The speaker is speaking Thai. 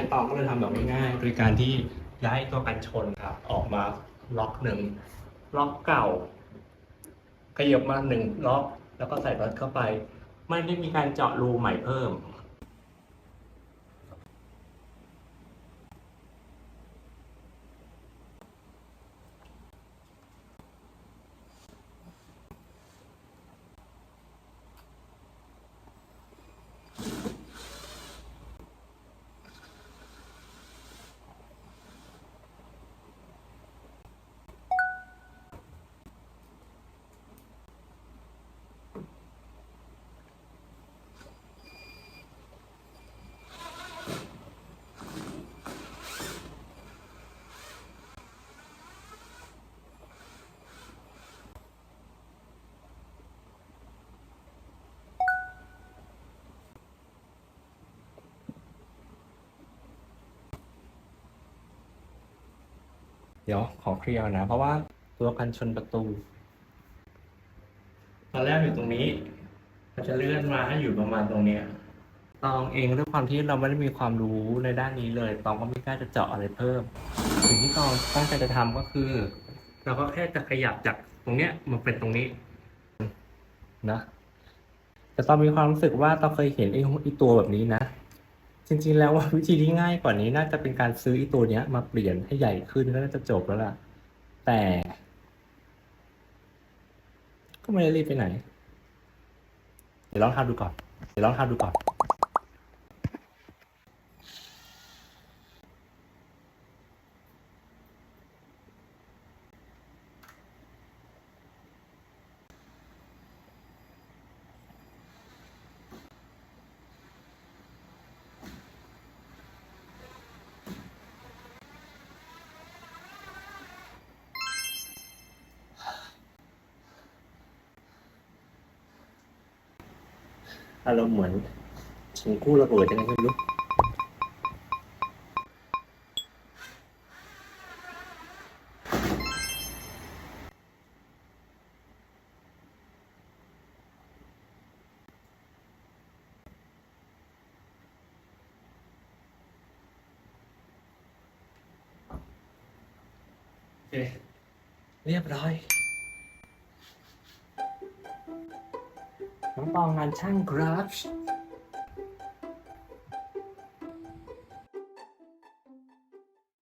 นี้ยตองก็เลยทำแบบง่ายๆโดยการที่ย้ายตัวกันชนครับ ออกมาล็อกหนึ่งล็อกเก่าขยับมาหนึ่งล็อก แล้วก็ใส่น็อตเข้าไป ไม่ได้มีการเจาะรูใหม่เพิ่ม เดี๋ยวขอเคลียร์ก่อนะ เพราะว่าตัวกันชนประตู ตอนแรกอยู่ตรงนี้มันจะเลื่อนมาให้อยู่ประมาณตรงเนี้ยตองเองด้วยความที่เราไม่ได้มีความรู้ในด้านนี้เลยตองก็ไม่กล้าจะเจาะอะไรเพิ่ม สิ่งที่ตองตั้งใจจะทำก็คือ เราก็แค่จะขยับจากตรงเนี้ยมาเป็นตรงนี้นะแต่ตอนมีความรู้สึกว่าตองเคยเห็นไอ้ตัวแบบนี้นะ จริงๆแล้วว่าวิธีที่ง่ายกว่านี้น่าจะเป็นการซื้ออ้ตัวเนี้ย มาเปลี่ยนให้ใหญ่ขึ้นก็น่าจะจบแล้วล่ะ แต่ ก็ไม่ได้รีบไปไหน เดี๋ยวลองทำดูก่อน เดี๋ยวลองทำดูก่อน อารมณ์เหมือนชิงกู้ระเบิดยังไงไม่รู้เรียบร้อย น้องปองงานช่างกราฟ